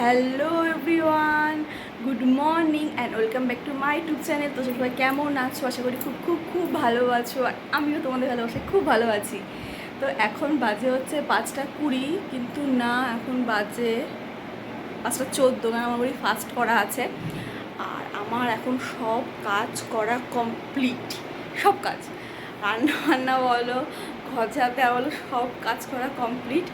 Hello everyone, good morning and welcome back to my YouTube channel তো সবাই কেমন আছো? আশা করি খুব খুব খুব ভালো আছো। আর আমিও তোমাদের ভালোবাসি খুব ভালো আছি। তো এখন বাজে হচ্ছে পাঁচটা কুড়ি, কিন্তু না, এখন বাজে পাঁচটা চোদ্দ কারণ আমার বাড়ি ফাস্ট করা আছে। আর আমার এখন সব কাজ করা কমপ্লিট সব কাজ। রান্না বান্না বলো, ঘর দেওয়া বলো, সব কাজ করা কমপ্লিট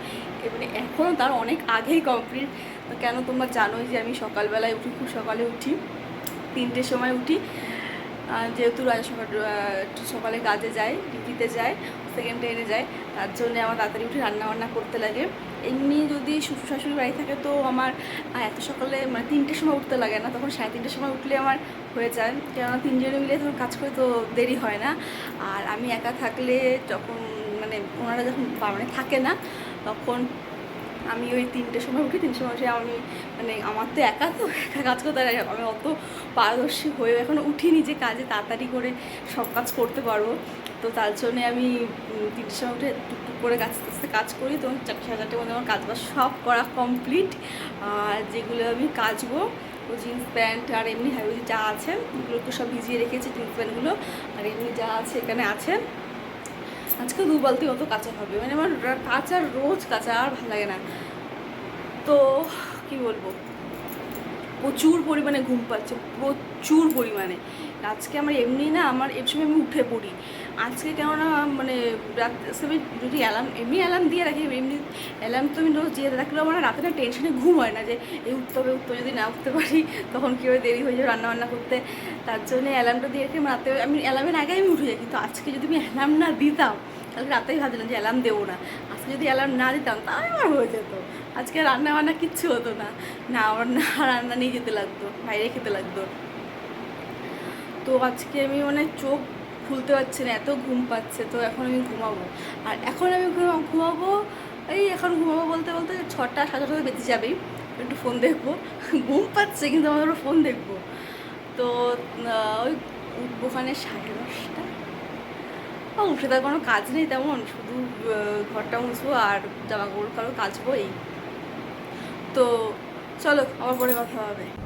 এবারে এখনও তার অনেক আগেই কমপ্লিট তো কেন তোমরা জানোই যে আমি সকালবেলায় উঠি, খুব সকালে উঠি, তিনটের সময় উঠি। যেহেতু রাজা সকাল সকালে কাজে যাই, ডিউটিতে যায় সেকেন্ড ট্রেনে যায় তার জন্য আমার তাড়াতাড়ি উঠে রান্নাবান্না করতে লাগে। এমনি যদি শ্বশুর শাশুড়ি বাড়ি থাকে তো আমার এত সকালে মানে তিনটের সময় উঠতে লাগে না, তখন সাড়ে তিনটের সময় উঠলে আমার হয়ে যায়। কেননা তিনজনে মিলে তখন কাজ করে তো দেরি হয় না। আর আমি একা থাকলে যখন মানে ওনারা যখন মানে থাকে না, তখন আমি ওই তিনটের সময় উঠি তিনটের সময় উঠে আমি মানে আমার তো একা তো একা কাজ করতে আমি অত পারদর্শী হয়েও এখন উঠিনি যে কাজে তাড়াতাড়ি করে সব কাজ করতে পারব। তো তার জন্যে আমি উম, তিনটের সময় উঠে টুকটুক করে কাজ আস্তে কাজ করি। তো চারটে সাড়ে চারটের মধ্যে আমার কাজ বাজ সব করা কমপ্লিট আর যেগুলো আমি কাচবো ও জিন্স প্যান্ট আর এমনি হ্যাভি যা আছে এগুলোকে সব ভিজিয়ে রেখেছি জিন্স প্যান্টগুলো আর এমনি যা আছে এখানে আছে। আজকে দু বালতি মতো কাঁচা হবে। মানে আমার কাঁচা রোজ কাঁচা, আর ভালো লাগে না। তো কি বলব? প্রচুর পরিমাণে ঘুম পাচ্ছে, প্রচুর পরিমাণে। আজকে আমার এমনি না, আমার এর সময় আমি উঠে পড়ি। আজকে কেননা মানে রাত সময় যদি অ্যালার্ম এমনি অ্যালার্ম দিয়ে রাখি, এমনি অ্যালার্ম তো আমি রোজ দিয়ে রাখলেও আমার রাতে না টেনশনে ঘুম হয় না যে এই উঠতে হবে, উঠতে যদি না উঠতে পারি, তখন কীভাবে দেরি হয়ে যাবে রান্নাবান্না করতে। তার জন্য অ্যালার্মটা দিয়ে রেখে রাতে, আমি অ্যালার্মের আগে আমি উঠে যাই, কিন্তু আজকে যদি আমি অ্যালার্ম না দিতাম, তাহলে রাতেই ভাবছিলাম যে অ্যালার্ম দেবো না। আজকে যদি অ্যালার্ম না দিতাম, তাহলে আমার হয়ে যেত। আজকে রান্না বান্না কিচ্ছু হতো না। না আমার না রান্না নিয়ে যেতে লাগতো, বাইরে খেতে লাগতো। তো আজকে আমি মানে চোখ খুলতে পারছি না, এত ঘুম পাচ্ছে, তো এখন আমি ঘুমাবো। আর এখন আমি ঘুমা- ঘুমাবো, এই এখন ঘুমাবো বলতে বলতে ছটা সাড়ে ছটা বেঁচে যাবেই একটু ফোন দেখব। ঘুম পাচ্ছে কিন্তু আমার ফোন দেখব। তো ওই ওখানে সাড়ে দশটা। ও, উঠে তার কোনো কাজ নেই তেমন, শুধু ঘরটা মুছবো আর জামা কাপড় কারও কাচবো, এই। তো, চলো আমার পরে কথা হবে।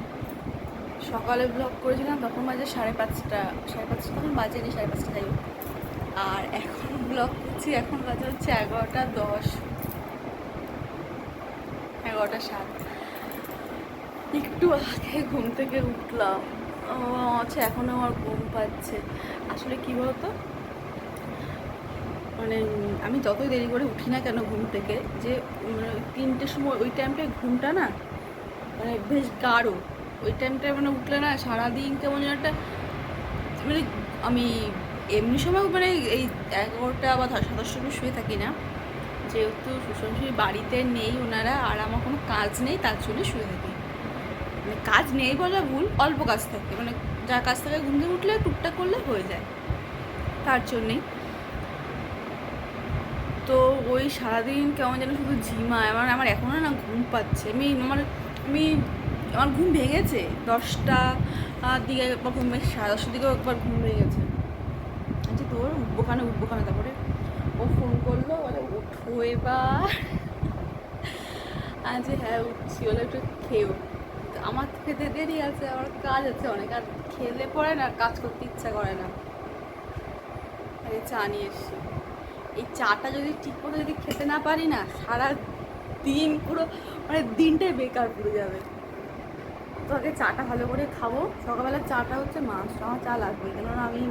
সকালে ব্লগ করেছিলাম তখন বাজে সাড়ে পাঁচটা সাড়ে পাঁচটা তখন বাজেনি সাড়ে পাঁচটা যাই। আর এখন ব্লগ করছি এখন বাজে হচ্ছে এগারোটা দশ। এগারোটা সাত। একটু আগে ঘুম থেকে উঠলাম। আচ্ছা এখনও আমার ঘুম পাচ্ছে। আসলে কী বলতো? মানে আমি যতই দেরি করে উঠি না কেন ঘুম থেকে যে উম, তিনটের সময় ওই টাইমটায় ঘুমটা না মানে বেশ গাঢ়। ওই টাইমটা মানে উঠলে না সারাদিন কেমন যেন একটা মানে আমি এমনি সময় মানে এই এগারোটা বা সাতাশ সময় শুয়ে থাকি না। যেহেতু শ্বশুরশাশুড়ি বাড়িতে নেই ওনারা আর আমার কোনো কাজ নেই, তার জন্য শুয়ে থাকি। মানে কাজ নেই বলা ভুল, অল্প কাজ থাকে। মানে যা কাজ থাকে ঘুম থেকে উঠলে টুকটাক করলে হয়ে যায়। তার জন্যেই। তো ওই সারাদিন কেমন যেন শুধু ঝিমায়। আমার আমার এখনও না ঘুম পাচ্ছে। আমি আমার আমি আমার ঘুম ভেঙেছে। দশটা দিকে একবার ঘুম ভেঙে সাড়ে দশটার দিকেও একবার ঘুম ভেঙেছে। আচ্ছা তোর উঠবো খানে উঠবো খানে তারপরে? ও ফোন করল, বলে, উঠো এবার আজ হ্যাঁ উঠছি, বলে, একটু খেয়েও। আমার খেতে দেরি আছে, আমার কাজ আছে অনেক, আর খেলে পরে না, কাজ করতে ইচ্ছা করে না। আর চা নিয়ে এসছি। এই চাটা যদি ঠিক মতো যদি খেতে না পারি না সারা দিন পুরো মানে দিনটাই বেকার পুরো যাবে। তো আগে চাটা ভালো করে খাব। সকালবেলা চাটা হচ্ছে মাছ, আমার চা লাগবে, কেননা আমি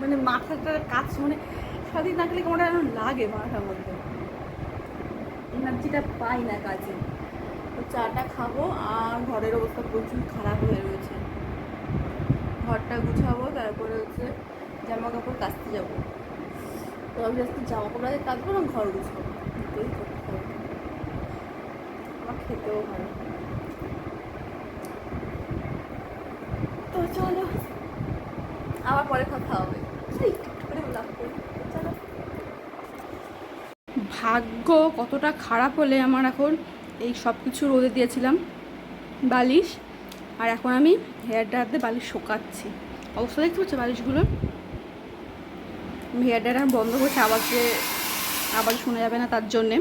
মানে মাথাটা কাজ মানে সারাদিন না খেলে কেমন লাগে মাথার মধ্যে। এনার্জিটা পাই না কাজে। তো চাটা খাব, আর ঘরের অবস্থা প্রচুর খারাপ হয়ে রয়েছে। ঘরটা গুছাবো, তারপরে হচ্ছে জামা কাপড় কাচতে যাব। তো আমি আজকে জামা কাপড় আগে কাচবো না, ঘর গুছাবো। করতে হবে। আমার খেতেও ভালো তো চলো। আবার পরে কথা হবে। ভাগ্য কতটা খারাপ হলে আমার এখন এই সব কিছু রোদে দিয়েছিলাম, বালিশ। আর এখন আমি হেয়ার ড্রায়ারতে বালিশ শোকাচ্ছি। অবস্থা দেখতে পাচ্ছ বালিশগুলো? হেয়ার ড্রায়ার বন্ধ করছে যে, আবার শোনা যাবে না তার জন্যে।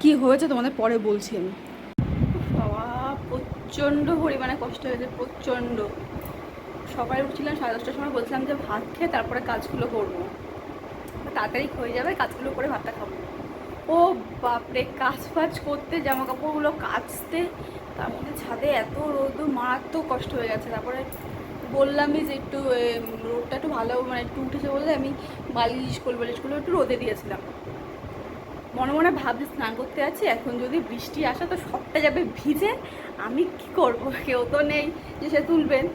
কি হয়েছে তোমাদের পরে বলছি আমি। প্রচণ্ড পরিমাণে কষ্ট হয়েছে, প্রচণ্ড। সবাই উঠছিলাম সাড়ে দশটার সময়, বলছিলাম যে ভাত খেয়ে তারপরে কাজগুলো করব। তাড়াতাড়ি হয়ে যাবে, কাজগুলো করে ভাতটা খাব। ও বাপরে, কাজ ফাজ করতে জামা কাপড়গুলো কাচতে, তার মধ্যে ছাদে এত রোদ, মারাত্মক কষ্ট হয়ে গেছে। তারপরে বললামই যে একটু রোদটা একটু ভালো মানে একটু উঠেছে বলে আমি বালিশ কোল বালিশগুলো একটু রোদে দিয়েছিলাম। মনে মনে ভাবছি স্নান করতে আছি। এখন যদি বৃষ্টি আসে, তো সবটা যাবে ভিজে। আমি কি করব? কেউ তো নেই যে সে তুলবেন।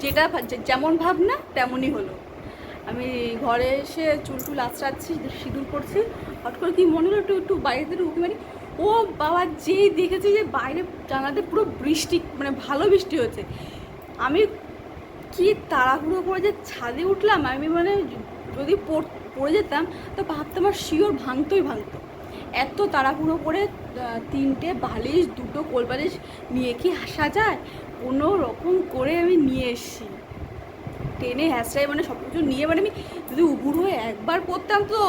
যেটা যেমন ভাবনা, তেমনই হলো। আমি ঘরে এসে চুল টুল আঁচড়াচ্ছি, সিঁদুর করছি হট করে কি মনে হলো একটু একটু বাইরে ঢুকি মানে ও বাবা, যেই দেখেছি যে বাইরে জানাতে পুরো বৃষ্টি মানে ভালো বৃষ্টি হচ্ছে। আমি কি তাড়াহুড়ো করে যে ছাদে উঠলাম? আমি মানে যদি পড়- পড়ে যেতাম, তো ভাবতাম আমার শিওর ভাঙতোই ভাঙতো। এত তাড়াহুড়ো করে তিনটে বালিশ, দুটো কোল বালিশ নিয়ে কি আসা যায়? কোনো রকম করে আমি নিয়ে এসেছি। ট্রেনে হ্যাঁচড়াই মানে সব কিছু নিয়ে মানে আমি যদি উবুর হয়ে একবার পড়তাম তো,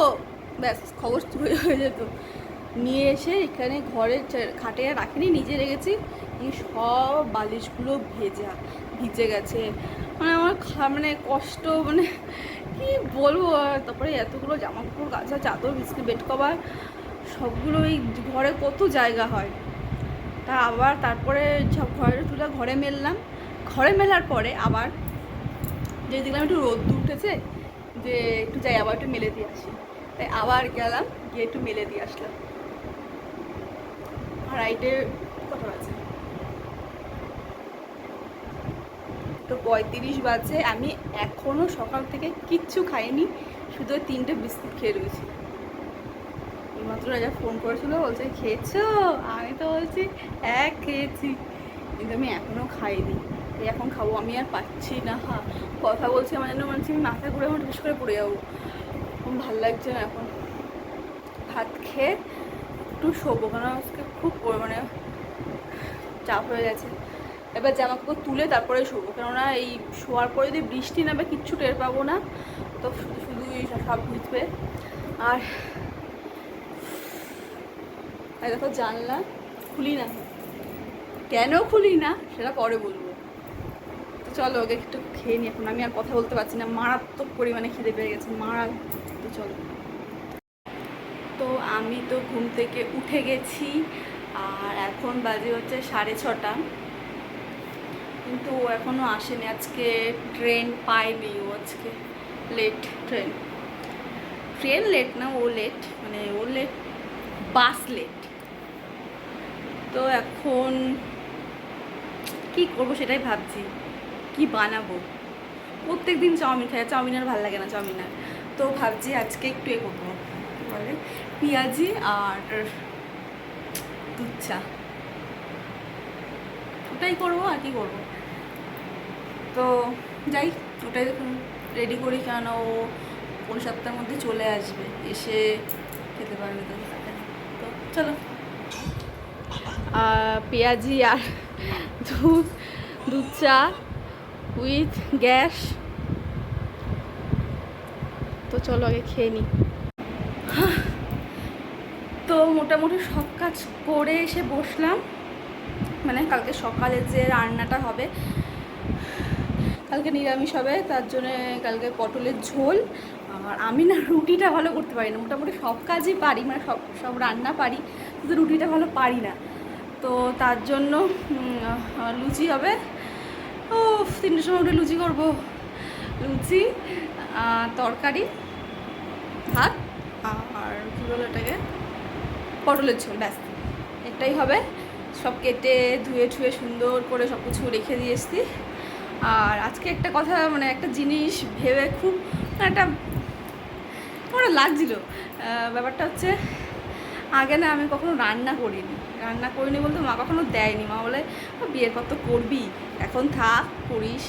ব্যাস, খবর হয়ে যেত। নিয়ে এসে এখানে ঘরে খাটে আর রাখিনি, নিজে রেখেছি। সব বালিশগুলো ভেজা, ভিজে গেছে। মানে আমার মানে কষ্ট মানে কি বলব? তারপরে এতগুলো জামা কাপড় কাচা চাদর, বিস্কুট, বেড কভার সবগুলো এই ঘরে কত জায়গা হয়। তা আবার তারপরে সব ঘরে তুলে ঘরে মেললাম। ঘরে মেলার পরে আবার যে দেখলাম একটু রোদ উঠেছে, যে একটু যাই আবার একটু মেলে দিয়ে আসি। তাই আবার গেলাম, গিয়ে একটু মেলে দিয়ে আসলাম। আড়াইটে কথা আছে তো পঁয়ত্রিশ বাজে। আমি এখনও সকাল থেকে কিচ্ছু খাইনি, শুধু তিনটে বিস্কুট খেয়ে রয়েছি। এইমাত্র রাজা ফোন করেছিল, বলছে, খেয়েছো? আমি তো বলছি হ্যাঁ খেয়েছি। কিন্তু আমি এখনও খাইনি। এখন খাব, আমি আর পাচ্ছি না। হা, কথা বলছি আমার জন্য মনে হচ্ছে আমি মাথা ঘুরে আমার ঠুস করে পড়ে যাব। খুব ভালো লাগছে না এখন। ভাত খেয়ে একটু শোবো কেন আজকে খুব মানে চাপ হয়ে গেছে। এবার জামা কাপড় তুলে তারপরে শোবো। কেননা এই শোয়ার পরে যদি বৃষ্টি নামে কিচ্ছু টের পাবো না, তো শুধু শুধুই সব ভিজবে। আর দেখো জানলা খুলি না। কেন খুলি না? সেটা পরে বলব। তো চলো ওকে একটু খেয়ে নি এখন আমি আর কথা বলতে পারছি না। মারাত্মক পরিমাণে খিদে পেয়ে গেছে। মারা তো চলো। তো আমি তো ঘুম থেকে উঠে গেছি। আর এখন বাজে হচ্ছে সাড়ে ছটা। কিন্তু ও এখনও আসেনি। আজকে ট্রেন পাইনি ও, আজকে লেট ট্রেন ট্রেন লেট না, ও লেট মানে ও লেট বাস লেট তো এখন কি করব সেটাই ভাবছি, কি বানাবো? প্রত্যেক দিন চাউমিন খাই চাউমিন আর ভালো লাগে না, চাউমিন আর। তো ভাবছি আজকে একটু এ করব বলে? পেঁয়াজি আর দুধ চা। ওটাই করব আর কি করব? তো যাই ওটাই রেডি করি কেন ও পনেরো সপ্তাহের মধ্যে চলে আসবে এসে খেতে পারবে তো। তো চলো। পেঁয়াজি আর দুধ দুধ চা উইথ গ্যাস। তো চলো আগে খেয়ে নিই তো মোটামুটি সব কাজ করে এসে বসলাম। মানে কালকে সকালে যে রান্নাটা হবে কালকে নিরামিষ হবে, তার জন্যে কালকে পটলের ঝোল। আর আমি না রুটিটা ভালো করতে পারি না, মোটামুটি সব কাজই পারি মানে সব সব রান্না পারি, কিন্তু রুটিটা ভালো পারি না। তো তার জন্য লুচি হবে। ও তিনটের সময় উঠে লুচি করব। লুচি তরকারি, ভাত, আর কী বলো এটাকে পটলের ঝোল, ব্যাস। এটাই হবে। সব কেটে ধুয়ে ঠুয়ে সুন্দর করে সব কিছু রেখে দিয়ে এসছি। আর আজকে একটা কথা মানে একটা জিনিস ভেবে খুব একটা আমার লাগছিল। ব্যাপারটা হচ্ছে আগে না আমি কখনো রান্না করিনি। রান্না করিনি বলতে মা কখনো দেয়নি। মা বলে "ও, বিয়ের পর তো করবি। এখন থাক করিস।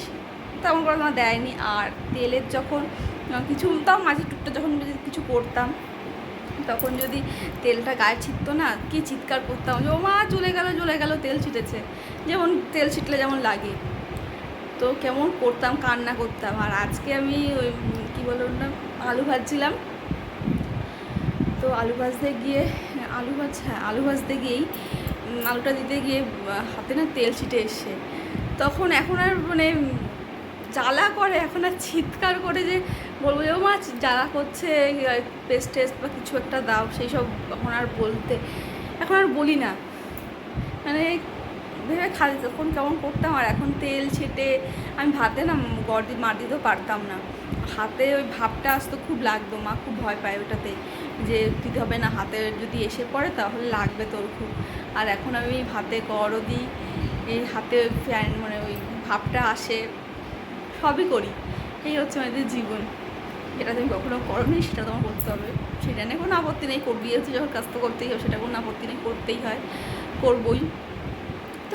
তেমন করে মা দেয়নি। আর তেলের যখন কিছু তাও মাঝে টুকটা যখন কিছু করতাম তখন যদি তেলটা গায়ে ছিটতো না কি চিৎকার করতাম যে ও মা চলে গেল চলে গেল তেল ছিটেছে। যেমন তেল ছিটলে যেমন লাগে। তো কেমন করতাম, কান্না করতাম। আর আজকে আমি ওই, কী বলুন না আলু ভাজছিলাম। তো আলু ভাজতে গিয়ে, আলু ভাজ হ্যাঁ আলু ভাজতে গিয়েই আলুটা দিতে গিয়ে হাতে না তেল ছিটে এসে তখন এখন আর মানে জ্বালা করে, এখন আর চিৎকার করে যে বলব যে, ও মাছ জ্বালা করছে, পেস্ট টেস্ট বা কিছু একটা দাও, সেই সব এখন আর বলতে, এখন আর বলি না। মানে ভেবে খালি তখন কেমন করতাম, আর এখন তেল ছেটে আমি ভাতে না গড়দি মার দিতেও পারতাম না। হাতে ওই ভাবটা আসতো, খুব লাগতো মা, খুব ভয় পায় ওটাতে। যে দিতে হবে না, হাতে যদি এসে পড়ে তাহলে লাগবে তোর খুব। আর এখন আমি ভাতে গড়ও দিই, এই হাতে ওই ফ্যান মানে ওই ভাবটা আসে, সবই করি। এই হচ্ছে আমাদের জীবন। যেটা তুমি কখনো করনি? সেটা তোমার করতে হবে। সেটা নিয়ে কোনো আপত্তি নেই, করবি যখন কাজ তো করতেই হবে, সেটা কোনো আপত্তি নেই, করতেই হয়। করবই।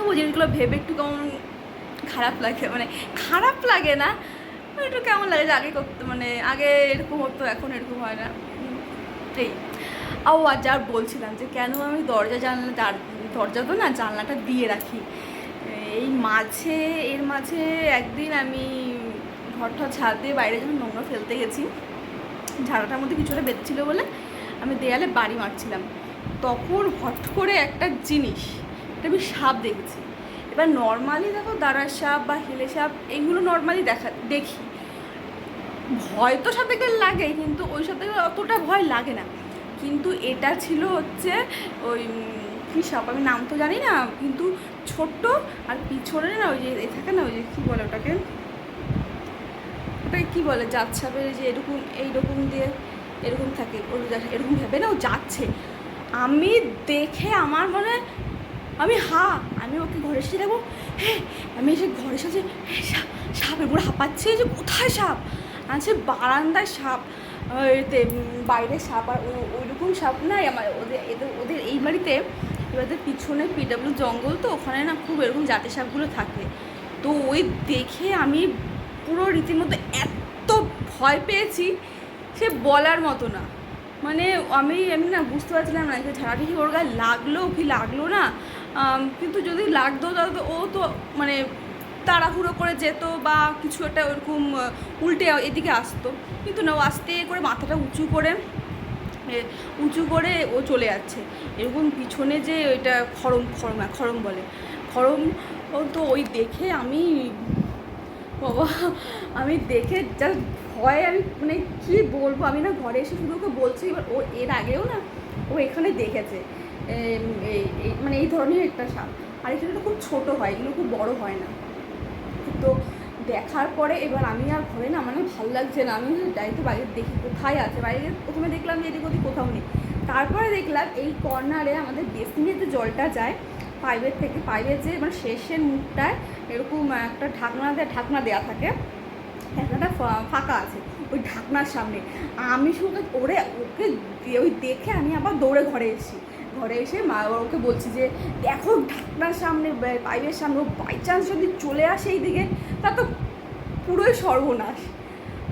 তো ওই জিনিসগুলো ভেবে একটু কেমন খারাপ লাগে মানে খারাপ লাগে না মানে একটু কেমন লাগে যে আগে করতে মানে আগে এরকম হতো, এখন এরকম হয় না। এই। ও আর যার বলছিলাম যে কেন আমি দরজা জানলা দরজা তো না, জানলাটা দিয়ে রাখি। এই মাঝে, এর মাঝে একদিন আমি ঘরটা ছাদ দিয়ে বাইরে যখন নোংরা ফেলতে গেছি, ঝাড়াটার মধ্যে কিছুটা বেঁধেছিল বলে আমি দেয়ালে বাড়ি মারছিলাম। তখন হট করে একটা জিনিস একটা আমি সাপ দেখেছি। এবার নর্মালি দেখো দাঁড়ার সাপ বা হেলে সাপ এইগুলো নর্মালি দেখা, দেখি। ভয় তো গেলে লাগে, কিন্তু ওই সাথে অতটা ভয় লাগে না। কিন্তু এটা ছিল হচ্ছে ওই কী সাপ আমি নাম তো জানি না, কিন্তু ছোট্ট আর পিছনে না ওই যে এ থাকে না ওই যে কী বলে ওটাকে? ওটাকে কী বলে? জাত সাপের যে এরকম, এইরকম দিয়ে এরকম থাকে ওর এরকম ভেবে না ও যাচ্ছে। আমি দেখে আমার মনে আমি, হা, আমি ওকে ঘরে এসে দেখব। হ্যাঁ আমি এসে ঘরে এসে সাপ এবার হাঁপাচ্ছে যে কোথায় সাপ? আছে বারান্দায় সাপ এতে বাইরে সাপ, আর ওইরকম সাপ নাই আমার, ওদের, এদের, ওদের এই বাড়িতে। এবারে পিছনে পিডাব্লিউ জঙ্গল তো, ওখানে না খুব এরকম জাতি সাপগুলো থাকে। তো ওই দেখে আমি পুরো রীতিমতো এত ভয় পেয়েছি, সে বলার মতো না। মানে আমি আমি না বুঝতে পারছিলাম না যে ঝাড়াটি কি ওর গায়ে লাগল কি লাগল না। কিন্তু যদি লাগতো তাহলে ও তো মানে তাড়াহুড়ো করে যেত বা কিছু একটা ওরকম উল্টে এদিকে আসতো। কিন্তু না, ও আস্তে করে মাথাটা উঁচু করে উঁচু করে ও চলে যাচ্ছে। এরকম পিছনে যে ওইটা খরম খরম খরম বলে। খরম তো ওই দেখে আমি, বাবা, আমি দেখে যা ভয় আমি মানে কী বলব? আমি না ঘরে এসে শুধু ওকে বলছি, এবার ও এর আগেও না, ও এখানে দেখেছে। মানে এই ধরনের একটা সাপ। আর এখানে তো খুব ছোটো হয়, এগুলো খুব বড় হয় না। তো দেখার পরে এবার আমি আর ঘরে না মানে ভালো লাগছে না। আমি ডাইরেক্ট বাইরে দেখি কোথায় আছে। বাইরে প্রথমে দেখলাম যে এদিক ওদিক কোথাও নেই। তারপরে দেখলাম এই কর্নারে আমাদের বেসিনের যে জলটা যায়। পাইপের থেকে, পাইপের যে মানে শেষের মুখটায় এরকম একটা ঢাকনা দেয়া, ঢাকনা দেওয়া থাকে। ঢাকনাটা ফাঁকা আছে, ওই ঢাকনার সামনে। আমি শুধু ওরে, ওকে ওই দেখে আমি আবার দৌড়ে ঘরে এসেছি। ঘরে এসে মা ওকে বলছি যে, দেখো ঢাকনার সামনে পাইপের সামনে, ও বাই চান্স যদি চলে আসে এই দিকে তা তো পুরোই সর্বনাশ।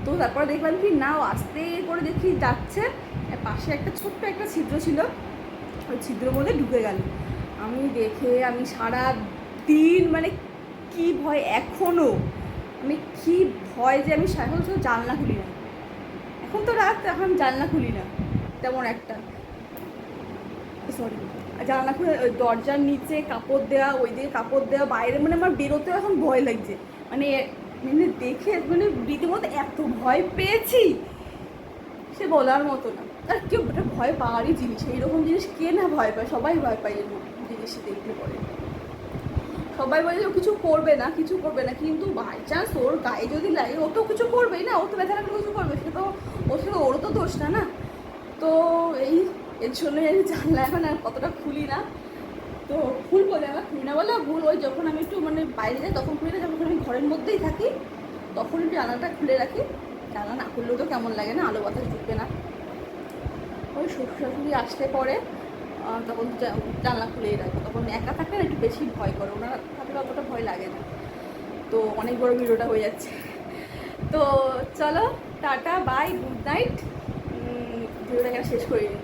তো তারপরে দেখলাম কি, না, ও আস্তে করে দেখি যাচ্ছে। পাশে একটা ছোট্ট একটা ছিদ্র ছিল। ওই ছিদ্রের মধ্যে ঢুকে গেল। আমি দেখে, আমি সারা দিন মানে কি ভয় এখনও আমি কি ভয় যে আমি সারা বছর জানলা খুলি না। এখন তো রাত, এখন জানলা খুলি না, তেমন একটা। সরি জানলা খুলে দরজার নিচে কাপড় দেওয়া ওই দিকে কাপড় দেওয়া বাইরে মানে আমার বেরোতেও এখন ভয় লাগছে। মানে মানে দেখে মানে রীতিমতো এত ভয় পেয়েছি সে বলার মতো না। আর কেউ একটা ভয় পাওয়ারই জিনিস, এইরকম জিনিস কে না ভয় পায়? সবাই ভয় পায় এরকম জিনিস দেখলে পরে। সবাই বলে ও কিছু করবে না, কিছু করবে না, কিন্তু বাই চান্স ওর গায়ে যদি লাগে, ও তো কিছু করবেই না, ও তো ব্যথা লাগলে কিছু করবে সেটা তো, ওর সাথে ওরও তো দোষ না না। তো এই এর জন্য আমি জানলা এখন আর কতটা খুলি না। তো খুলবো জানলা খুলি না। বলে ভুল, ওই যখন আমি একটু মানে বাইরে যাই তখন খুলি না যখন আমি ঘরের মধ্যেই থাকি, তখন একটু জানলাটা খুলে রাখি। জানলা না খুললেও তো কেমন লাগে না, আলো বাতাস ঢুকবে না। ওই শ্বশুর শাশুড়ি আসলে পরে তখন জানলা খুলেই রাখব। তখন একা থাকলে একটু বেশি ভয় করে, ওনারা থাকলে অতটা ভয় লাগে না। তো অনেক বড় ভিডিওটা হয়ে যাচ্ছে। তো চলো, টাটা, বাই, গুড নাইট। ভিডিওটা এখানে শেষ করে করি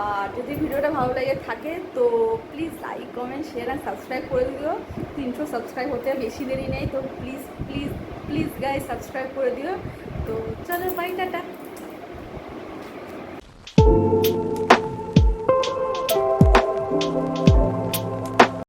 আর যদি ভিডিওটা ভালো লাগে থাকে, তো প্লিজ লাইক কমেন্ট শেয়ার আর সাবস্ক্রাইব করে দিও। তিনশো সাবস্ক্রাইব হতে বেশি দেরি নেই, তো please please please guy subscribe করে দিও। তো চলো বাই টাটা।